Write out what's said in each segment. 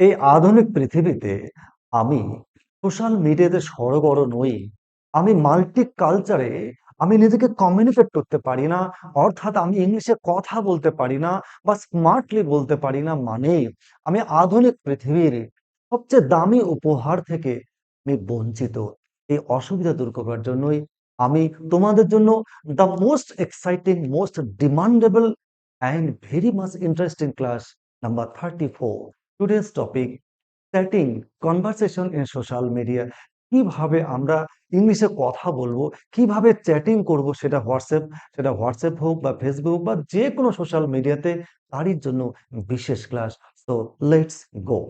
এই আধুনিক পৃথিবীতে আমি সোশ্যাল মিডিয়াতে সড়গড় নই। আমি মাল্টি কালচারে আমি নিজেকে কমিউনিকেট করতে পারি না। অর্থাৎ আমি ইংলিশে কথা বলতে পারি না বা স্মার্টলি বলতে পারি না মানে আমি আধুনিক পৃথিবীর সবচেয়ে দামি উপহার থেকে আমি বঞ্চিত। এই অসুবিধা দূর করবার জন্যই আমি তোমাদের জন্য the most exciting, most demandable and very much interesting class number 34 today's topic chatting conversation in social media কীভাবে আমরা ইংলিশে কথা বলব, কীভাবে চ্যাটিং করব সেটা হোয়াটসঅ্যাপ সেটা হোয়াটসঅ্যাপ হোক বা ফেসবুক বা যে কোনো সোশ্যাল মিডিয়াতে তারই জন্য বিশেষ ক্লাস তো লেটস গো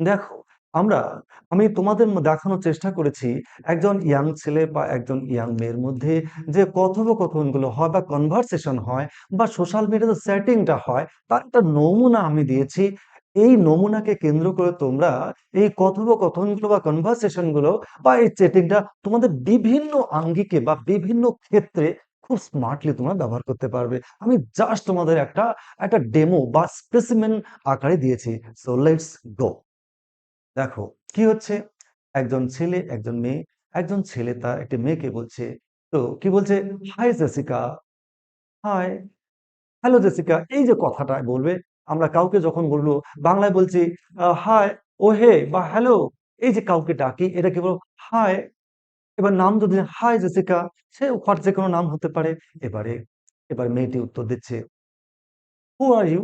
দেখো আমরা, আমি তোমাদের দেখানোর চেষ্টা করেছি একজন ইয়াং ছেলে বা একজন ইয়াং মেয়ের মধ্যে যে কথোপকথনগুলো হয় বা কনভারসেশন হয় বা সোশ্যাল মিডিয়াতে সেটিংটা হয়, তার একটা নমুনা আমি দিয়েছি। এই নমুনাকে কেন্দ্র করে তোমরা এই কথোপকথনগুলো বা কনভারসেশনগুলো বা এই চেটিংটা তোমাদের বিভিন্ন আঙ্গিকে বা বিভিন্ন ক্ষেত্রে খুব স্মার্টলি তোমরা ব্যবহার করতে পারবে। আমি জাস্ট তোমাদের একটা একটা ডেমো বা স্পেসিমেন আকারে দিয়েছি। সো লেটস গো দেখো, কি হচ্ছে? একজন ছেলে, একজন মেয়ে, একজন ছেলে তার একটি মেয়েকে বলছে, তো কি বলছে? Hi Jessica hi hello Jessica এই যে কথাটা বলবে, আমরা কাউকে যখন বলব, বাংলায় বলছি হাই ও হে বা হ্যালো, এই যে কাউকে ডাকি, এটা কি বলব? হাই এবার নাম যদি হাই জেসিকা সে হোয়াট যে কোনো নাম হতে পারে। এবারে, এবার মেয়েটি উত্তর দিচ্ছে who are you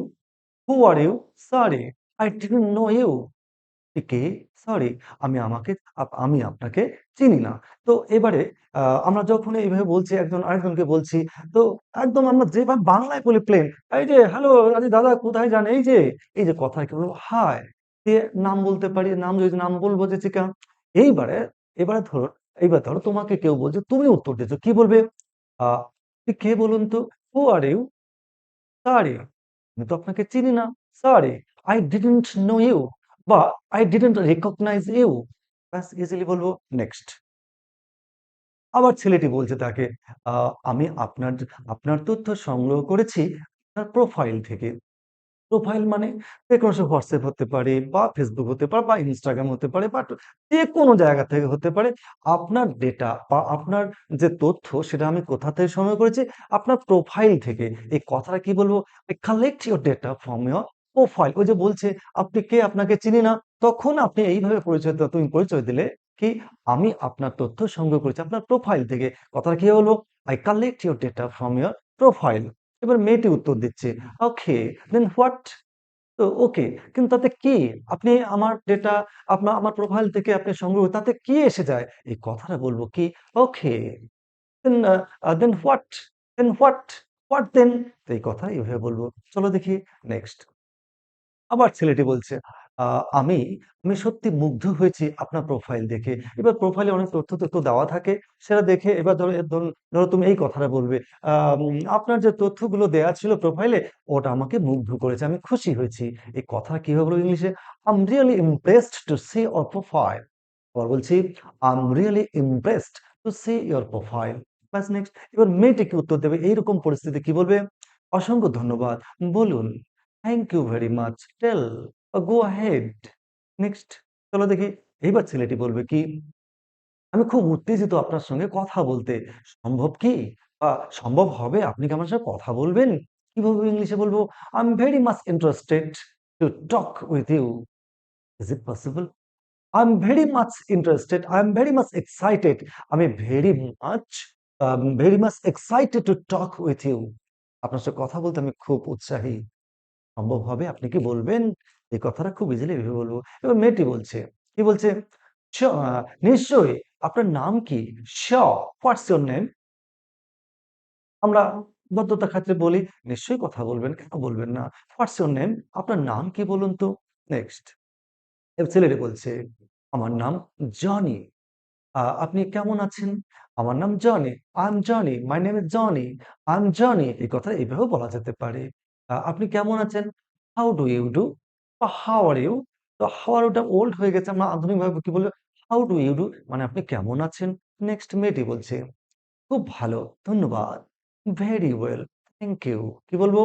who are you sorry I didn't know you K sorry আমি আমাকে আমি আপনাকে চিনি না। তো এবারে আমরা যখন এইভাবে বলছি, একজন আরেকজনকে বলছি, তো একদম আমরা যেভাবে বাংলায় বলি প্লেন এই যে হ্যালো দাদা, কোথায় যান? এই যে এই যে কথা কি বলব হাই দিয়ে নাম বলতে পারি, নাম যদি নাম বলব যে চিকা এইবারে, এবারে ধরো, এইবার ধরো তোমাকে কেউ বলছে, তুমি উত্তর দিচ্ছ কি বলবে? আহ "আপনি কে বলুন তো হু আর ইউ সরি আমি তো আপনাকে চিনি না sorry I didn't know you বা আই ডিডন্ট রেকগনাইজ ইউ ব্যাস ইজিলি বলব নেক্সট আবার ছেলেটি বলছে তাকে আমি আপনার আপনার তথ্য সংগ্রহ করেছি আপনার প্রোফাইল থেকে। প্রোফাইল মানে যে কোনো সে হোয়াটসঅ্যাপ হতে পারে বা ফেসবুক হতে পারে বা ইনস্টাগ্রাম হতে পারে বা যে কোনো জায়গা থেকে হতে পারে, আপনার ডেটা বা আপনার যে তথ্য সেটা আমি কোথা থেকে সংগ্রহ করেছি? আপনার প্রোফাইল থেকে। এই কথাটা কি বলব? I collect your data from your profile, ওই যে বলছে, আপনি কে? আপনাকে চিনি না? তখন আপনি এইভাবে পরিচয় তুমি পরিচয় দিলে কি, আমি আপনার তথ্য সংগ্রহ করেছি আপনার প্রোফাইল থেকে। কথাটা কি হলো? I collect your data from your profile এবার মেয়েটি উত্তর দিচ্ছে ওকে দেন হোয়াট তো ওকে কিন্তু তাতে কি? আপনি আমার ডেটা আপনার আমার প্রোফাইল থেকে আপনি সংগ্রহ, তাতে কি এসে যায়? এই কথাটা বলব কি? Okay then then what then what what then এই কথা এইভাবে বলব। চলো দেখি নেক্সট আবার ছেলেটি বলছে আমি আমি সত্যি মুগ্ধ হয়েছি আপনার প্রোফাইল দেখে। এবার প্রোফাইলে অনেক তথ্য তথ্য দেওয়া থাকে, সেটা দেখে এবার ধরো ধরো তুমি এই কথাটা বলবে আপনার যে তথ্যগুলো দেওয়া ছিল প্রোফাইলে ওটা আমাকে মুগ্ধ করেছে, আমি খুশি হয়েছি। এই কথা কীভাবে বলব ইংলিশে? I am really impressed to see your profile আবার বলছি I'm really impressed to see your profile next এবার মেয়েটি কি উত্তর দেবে? এইরকম পরিস্থিতি কি বলবে? অসংখ্য ধন্যবাদ। বলুন। Thank you very much tell go head next চলো দেখি, এইবার ছেলেটি বলবে কি, আমি খুব উত্তেজিত আপনার সঙ্গে কথা বলতে। সম্ভব কি? বা সম্ভব হবে? আপনি কি আমার সঙ্গে কথা বলবেন? কীভাবে ইংলিশে বলব? I am very much interested to talk with you is it possible I am very much interested I am very much excited আমি very much very much excited to talk with you আপনার সাথে কথা বলতে আমি খুব উৎসাহী। সম্ভব হবে। আপনি কি বলবেন? এই কথাটা খুব ইজিলি ভেবে বলব। এবার মেয়েটি বলছে কি বলছে? "Sure, আহ, নিশ্চয়ই আপনার নাম কি? হোয়াটস ইউর নেম আমরা ভদ্রতা খাতিরে বলি নিশ্চয়ই কথা বলবেন কেন বলবেন না? হোয়াটস ইউর নেম আপনার নাম কি বলুন তো? নেক্সট ছেলেটি বলছে আমার নাম জনি আপনি কেমন আছেন? আমার নাম Johnny I am Johnny my name is Johnny I am Johnny এই কথা এইভাবে বলা যেতে পারে। আপনি কেমন আছেন? হাউ ডু ইউ ডু বা হাউ আর ইউ তো হাউ আর ওটা ওল্ড হয়ে গেছে, আমরা আধুনিকভাবে কি বলব? হাউ ডু ইউ ডু মানে আপনি কেমন আছেন? নেক্সট মেয়েটি বলছে, খুব ভালো, ধন্যবাদ ভেরি ওয়েল থ্যাংক ইউ কি বলব?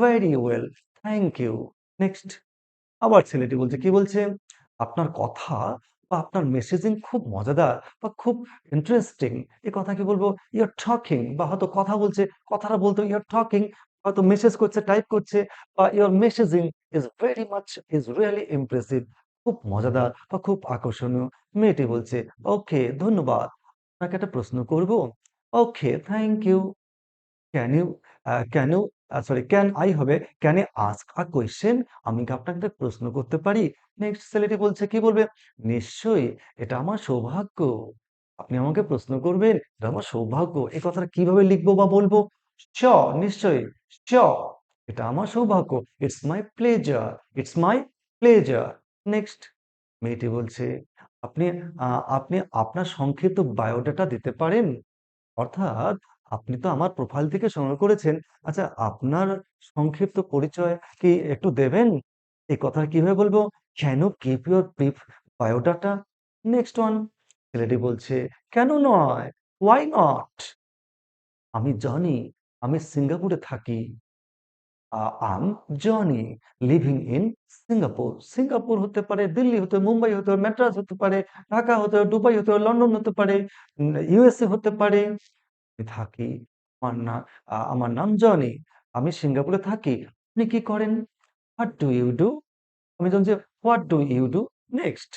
Very well thank you next আবার ছেলেটি বলছে, কি বলছে? আপনার কথা বা আপনার মেসেজিং খুব মজাদার বা খুব ইন্টারেস্টিং এই কথা কি বলব? ইউর টকিং বা হয়তো কথা বলছে, কথাটা বলতে ইউর টকিং হয়তো মেসেজ করছে টাইপ করছে বা your messaging is very much is really impressive খুব মজাদার বা খুব আকর্ষণীয়। মেয়েটি বলছে ওকে ধন্যবাদ। আপনাকে একটা প্রশ্ন করব? Okay thank you can you can you sorry can I হবে? Can I ask a question আমি কি আপনাকে প্রশ্ন করতে পারি? নেক্সট ছেলেটি বলছে, কি বলবে? নিশ্চয়ই, এটা আমার সৌভাগ্য। আপনি আমাকে প্রশ্ন করবেন, এটা আমার সৌভাগ্য। এই কথাটা কীভাবে লিখব বা বলব? শ নিশ্চয়ই শ এটা আমার সৌভাগ্য। It's my pleasure it's my pleasure next মেয়েটি বলছে, আপনি আপনি আপনার সংক্ষিপ্ত বায়োডাটা দিতে পারেন? অর্থাৎ আপনি তো আমার প্রোফাইল থেকে সংগ্রহ করেছেন। আচ্ছা আপনার সংক্ষিপ্ত পরিচয় কি একটু দেবেন? এই কথা কীভাবে বলব? Can keep your brief biodata? Next one ছেলেটি বলছে, কেন নয়? ওয়াই নট আমি জানি আমি সিঙ্গাপুরে থাকি। আম, Johnny, living in Singapore. Singapore হতে পারে, দিল্লি হতে, মুম্বাই হতে পারে হতে পারে, ঢাকা হতে পারে, দুবাই হতে পারে, লন্ডন হতে পারে ইউএসএ হতে পারে। থাকি। আমার না আমার নাম জনি। আমি সিঙ্গাপুরে থাকি। আপনি কি করেন? হোয়াট ডু ইউ ডু আমি যখন যে what do you do next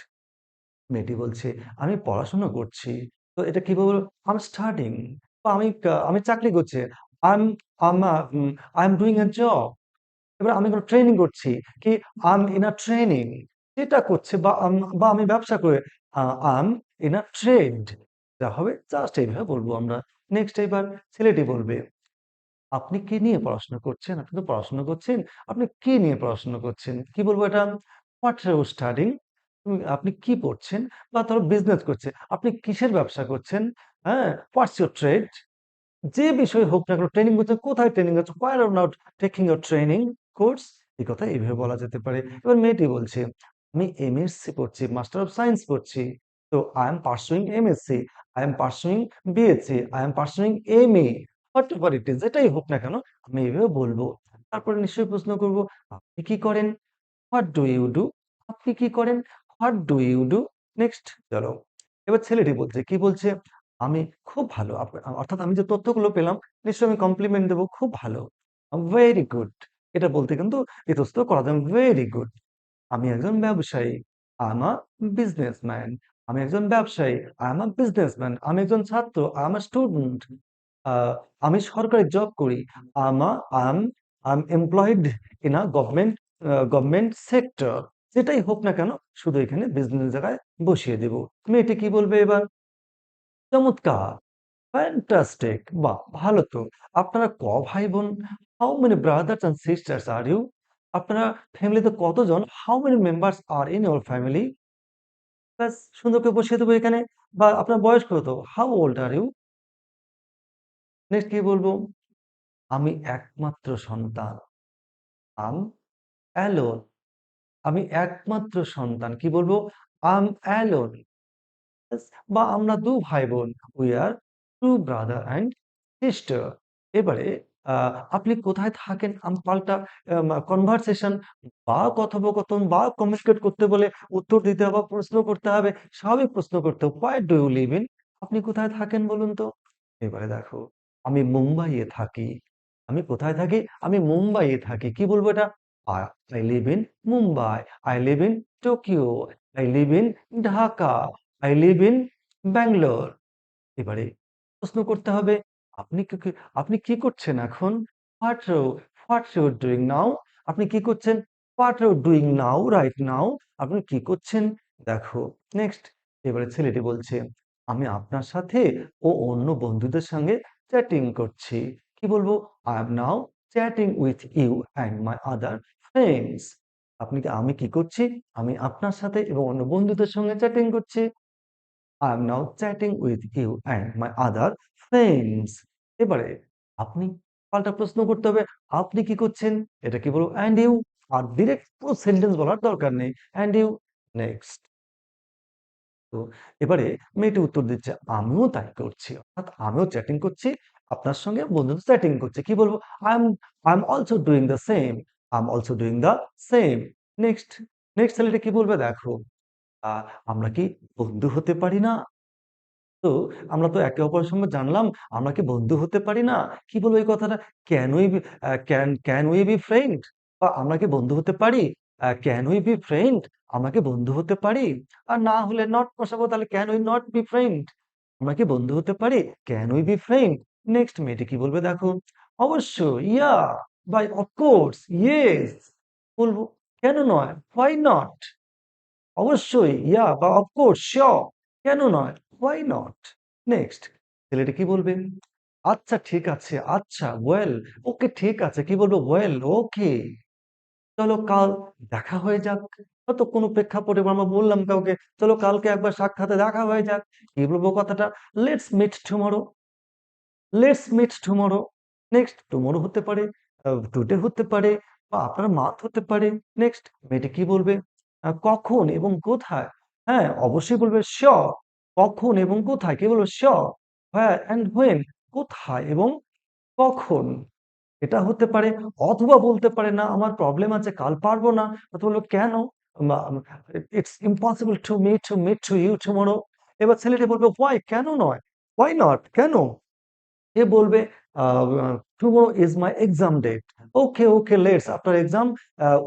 মেয়েটি বলছে, আমি পড়াশোনা করছি। তো এটা কি বলব? আম স্টার্টিং বা আমি আমি চাকরি করছি। I am I am doing a job এবার আমি কোনো ট্রেনিং করছি কি আম ইন আ ট্রেনিং যেটা করছে বা আম- বা আমি ব্যবসা করে আম ইন আ ট্রেড যা হবে জাস্ট এইভাবে বলব আমরা। নেক্সট এবার ছেলেটি বলবে, আপনি কি নিয়ে পড়াশোনা করছেন? আপনি তো পড়াশোনা করছেন। আপনি কি নিয়ে পড়াশোনা করছেন? কি বলব এটা? হোয়াট স্টাডিং আপনি কি পড়ছেন? বা ধরো বিজনেস করছে। আপনি কিসের ব্যবসা করছেন? হ্যাঁ হোয়াটস ইউর ট্রেড যে বিষয় হোক না কেন ট্রেনিং করছে কোথায় ট্রেনিং হচ্ছে where are not taking your training course এই কথা এইভাবে বলা যেতে পারে। এবার মেয়েটি বলছে, আমি এমএসসি পড়ছি মাস্টার অফ সায়েন্স পড়ছি। তো I am pursuing MSc I am pursuing BSc I am pursuing M A whatever it is যেটাই হোক না কেন, আমি এইভাবে বলব। তারপরে নিশ্চয়ই প্রশ্ন করব, আপনি কি করেন? হোয়াট ডু ইউ ডু আপনি কি করেন? What do you do next চলো। এবার ছেলেটি বলছে, কি বলছে? আমি খুব ভালো। অর্থাৎ আমি যে তথ্যগুলো পেলাম, নিশ্চয়ই আমি কমপ্লিমেন্ট দেবো, খুব ভালো। ভেরি গুড এটা বলতে কিন্তু ইতস্ত করা যায় ভেরি গুড আমি একজন ব্যবসায়ী আই আ বিজনেসম্যান আমি একজন ব্যবসায়ী আই এম আ বিজনেসম্যান আমি একজন ছাত্র আই এম স্টুডেন্ট আমি সরকারি জব করি um um I'm employed in a government government sector যেটাই হোক না কেন, শুধু এখানে বিজনেস জায়গায় বসিয়ে দেব। মেয়েটি কি বলবে এবার? চমৎকার। ফ্যান্টাস্টিক বাহ, ভালো তো। আপনারা ক ভাই বোন how many brothers and sisters are you আপনারা ফ্যামিলিতে কতজন? How many members are in your family ব্যাস, সুন্দর করে বসিয়ে দেবো এখানে। বা আপনার বয়স কত? How old are you next কি বলব? আমি একমাত্র সন্তান। আম অ্যালোন আমি একমাত্র সন্তান। কি বলব? আম অ্যালোন বা আমরা দু ভাই বোন we are two brother and sister এবারে আহ, আপনি কোথায় থাকেন? আম পাল্টা কনভারসেশন বা কথোপকথন বা কমিউনিকেট করতে বলে উত্তর দিতে হবে প্রশ্ন করতে হবে স্বাভাবিক প্রশ্ন করতে হবে। Why do you live in আপনি কোথায় থাকেন বলুন তো? এবারে দেখো আমি মুম্বাইয়ে থাকি। আমি কোথায় থাকি? আমি মুম্বাইয়ে থাকি। কি বলব এটা? I live in Mumbai I live in Tokyo I live in Dhaka I live in Bangalore এবারে প্রশ্ন করতে হবে, আপনি কি আপনি কি করছেন এখন? What what you doing now আপনি কি করছেন? What you doing now right now আপনি কি করছেন? দেখো নেক্সট এবারে ছেলেটি বলছে, আমি আপনার সাথে ও অন্য বন্ধুদের সঙ্গে চ্যাটিং করছি। কি বলব? I am now chatting with you and my other friends আপনি কি, আমি কি করছি? আমি আপনার সাথে এবং অন্য বন্ধুদের সঙ্গে চ্যাটিং করছি। I am now chatting with you and my other friends. এবারে আপনি পাল্টা প্রশ্ন করতে হবে, আপনি কি করছেন? এটা কি বলব? and you আর ডিরেক্ট পুরো সেন্টেন্স বলার দরকার নেই। and you নেক্সট তো এবারে মেয়েটি উত্তর দিচ্ছে, আমিও তাই করছি। অর্থাৎ আমিও চ্যাটিং করছি, আপনার সঙ্গে বন্ধুত্ব চ্যাটিং করছে। কি বলব? I am I am also doing the same I am also doing the same next next ছেলেটা কি বলবে? দেখো। আমরা কি বন্ধু হতে পারি না? তো আমরা তো একে অপরের সঙ্গে জানলাম আমরা কি বন্ধু হতে পারি না? কি বলব এই কথাটা? Can we can can we be friend? বা আমরা কি বন্ধু হতে পারি? Can we be friend? আমরা কি বন্ধু হতে পারি? আর না হলে নট বসাবো তাহলে can we not be friend? আমরা কি বন্ধু হতে পারি? Can we be friend? Next মেয়েটি কি বলবে দেখো? অবশ্যই, yeah, by of course, yes বলব। কেন নয়? Why not? অবশ্যই, ইয়া বা অফ কোর্স, সিউর কেন নয়? Why not? নেক্সট ছেলেটি কি বলবে? আচ্ছা ঠিক আছে, আচ্ছা, ওয়েল, ওকে ঠিক আছে। কি বলব? Well, okay. চলো কাল দেখা হয়ে যাক। হয়তো কোনো প্রেক্ষাপটে আমরা বললাম কাউকে, চলো কালকে একবার সাক্ষাতে দেখা হয়ে যাক। কি বলব কথাটা? Let's meet tomorrow. Let's meet tomorrow. Next tomorrow হতে পারে, টুডে হতে পারে বা আপনার মাথ হতে পারে। নেক্সট মেয়েটি কি বলবে? কখন এবং কোথায়? হ্যাঁ, অবশ্যই বলবে সিউর। কখন এবং কোথায়? কে বলবে? সিউর। হোয়ার অ্যান্ড হোয়েন কোথায় এবং কখন? এটা হতে পারে অথবা বলতে পারে না আমার প্রবলেম আছে কাল পারব না। অথবা বলল কেন? It's impossible to me to meet to you tomorrow. এবার ছেলেটি বলবে হোয়াই? কেন নয়? Why not? কেন? এ বলবে tomorrow is my exam date. Okay, okay let's after exam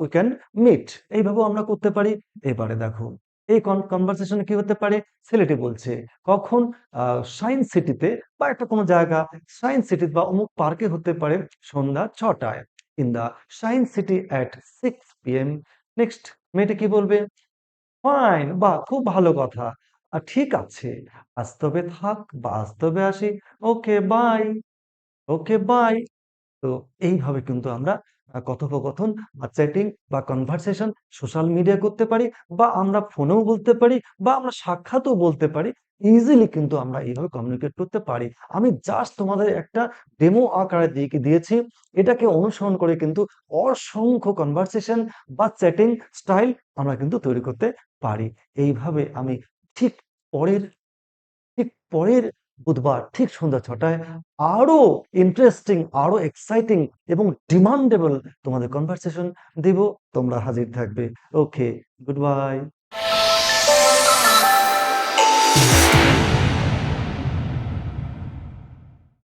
we can meet. এইভাবেও আমরা করতে পারি। এবারে দেখো এই কন কনভারসেশন কি হতে পারে? ছেলেটি বলছে কখন সায়েন্স সিটিতে বা একটা কোনো জায়গা সায়েন্স সিটি বা অমুক পার্কে হতে পারে সন্ধ্যা ছটায় in the Science City at 6 PM. Next মেয়েটি কি বলবে? ফাইন, বাহ! খুব ভালো কথা। ঠিক আছে। আজ তবে থাক বা আজ তবে আসি। Okay bye, okay bye. তো এইভাবে কিন্তু আমরা কথোপকথন বা চ্যাটিং বা কনভারসেশন সোশ্যাল মিডিয়া করতে পারি বা আমরা ফোনেও বলতে পারি বা আমরা সাক্ষাতেও বলতে পারি। ইজিলি কিন্তু আমরা এইভাবে কমিউনিকেট করতে পারি। আমি জাস্ট তোমাদের একটা ডেমো আকারে দিয়ে, দিয়েছি। এটাকে অনুসরণ করে কিন্তু অসংখ্য কনভারসেশন বা চ্যাটিং স্টাইল আমরা কিন্তু তৈরি করতে পারি। এইভাবে আমি ঠিক পরের ঠিক পরের বুধবার ঠিক সন্ধ্যা ৬ টায় আরও ইন্টারেস্টিং, আরও এক্সাইটিং এবং ডিমান্ডেবল তোমাদের কনভারসেশন দিব। তোমরা হাজির থাকবে। Okay, good bye.